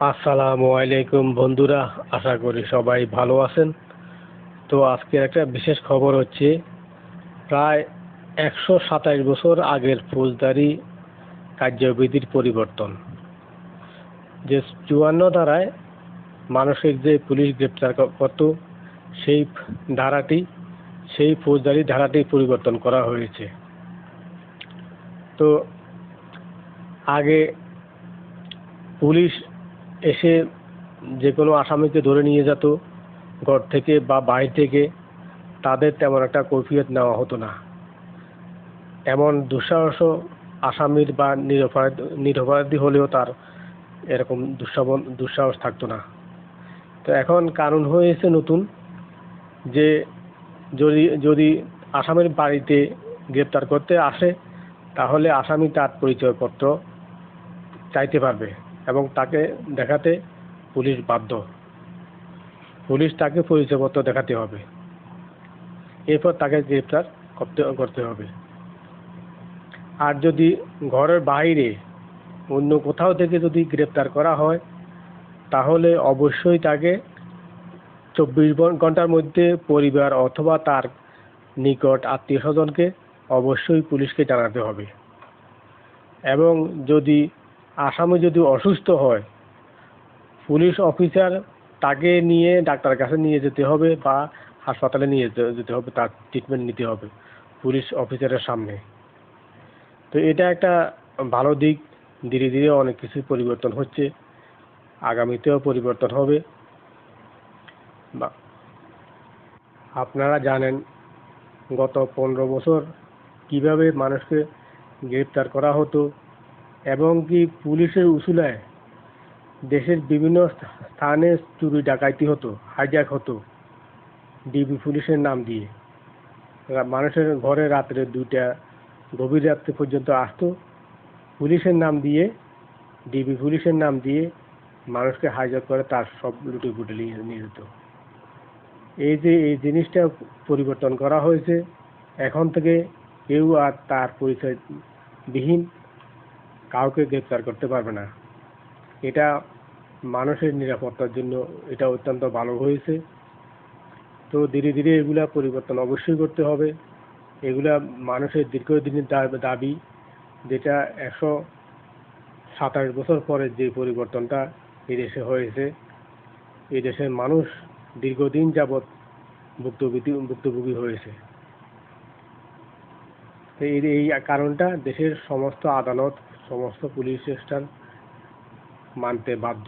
আসসালামু আলাইকুম বন্ধুরা, আশা করি সবাই ভালো আছেন। তো আজকে একটা বিশেষ খবর হচ্ছে, প্রায় একশো সাতাশ বছর আগের ফৌজদারি কার্যবিধির পরিবর্তন। যে চুয়ান্ন ধারায় মানসিক যে পুলিশ গ্রেপ্তার করত, সেই ধারাটি, সেই ফৌজদারি ধারাটি পরিবর্তন করা হয়েছে। তো আগে পুলিশ এসে যে কোনো আসামিকে ধরে নিয়ে যেত, ঘর থেকে বা বাইরে থেকে, তাদের তেমন একটা কৈফিয়ত নেওয়া হতো না। এমন দুঃসাহস আসামির বা নিরপরাধ, নিরপরাধী হলেও তার এরকম দুঃসাবন, দুঃসাহস থাকতো না। তো এখন কারণ হয়েছে নতুন যে, যদি যদি আসামির বাড়িতে গ্রেপ্তার করতে আসে, তাহলে আসামি তার পরিচয়পত্র চাইতে পারবে। এবং তাকে দেখাতে পুলিশ বাধ্য। পুলিশ তাকে পরিচয়পত্র দেখাতে হবে। এরপর তাকে গ্রেপ্তার করতে করতে হবে। আর যদি ঘরের বাইরে অন্য কোথাও থেকে যদি গ্রেপ্তার করা হয়, তাহলে অবশ্যই তাকে চব্বিশ ঘণ্টার মধ্যে পরিবার অথবা তার নিকট আত্মীয় স্বজনকে অবশ্যই পুলিশকে জানাতে হবে। এবং যদি আসামি যদি অসুস্থ হয়, পুলিশ অফিসার তাকে নিয়ে ডাক্তারের কাছে নিয়ে যেতে হবে বা হাসপাতালে নিয়ে যেতে যেতে হবে, তার ট্রিটমেন্ট নিতে হবে পুলিশ অফিসারের সামনে। তো এটা একটা ভালো দিক। ধীরে ধীরে অনেক কিছু পরিবর্তন হচ্ছে। আগামীতেও পরিবর্তন হবে। বা আপনারা জানেন গত পনেরো বছর কীভাবে মানুষকে গ্রেপ্তার করা হতো এবং কি পুলিশের উসুলায় দেশের বিভিন্ন স্থানে চুরি ডাকাইতি হতো হাইজ্যাক হতো ডিবি পুলিশের নাম দিয়ে। মানুষের ঘরে রাত্রে দুইটা, গভীর রাত্রে পর্যন্ত আসতো, পুলিশের নাম দিয়ে ডিবি পুলিশের নাম দিয়ে মানুষকে হাইজ্যাক করে তার সব লুটে নিয়ে নিয়ে যেত। এই যে, এই জিনিসটা পরিবর্তন করা হয়েছে, এখন থেকে কেউ আর তার পরিচয় বিহীন কাউকে গ্রেপ্তার করতে পারবে না। এটা মানুষের নিরাপত্তার জন্য এটা অত্যন্ত ভালো হয়েছে। তো ধীরে ধীরে এগুলা পরিবর্তন অবশ্যই করতে হবে। এগুলা মানুষের দীর্ঘদিনের দাবি যেটা একশো সাতাশ বছর পরে যে পরিবর্তনটা এই দেশে হয়েছে এই দেশের মানুষ দীর্ঘদিন যাবৎ ভুক্তভোগী ভুক্তভোগী হয়েছে। এই কারণটা দেশের সমস্ত আদালত সমস্ত পুলিশ স্টেশন মানতে বাধ্য।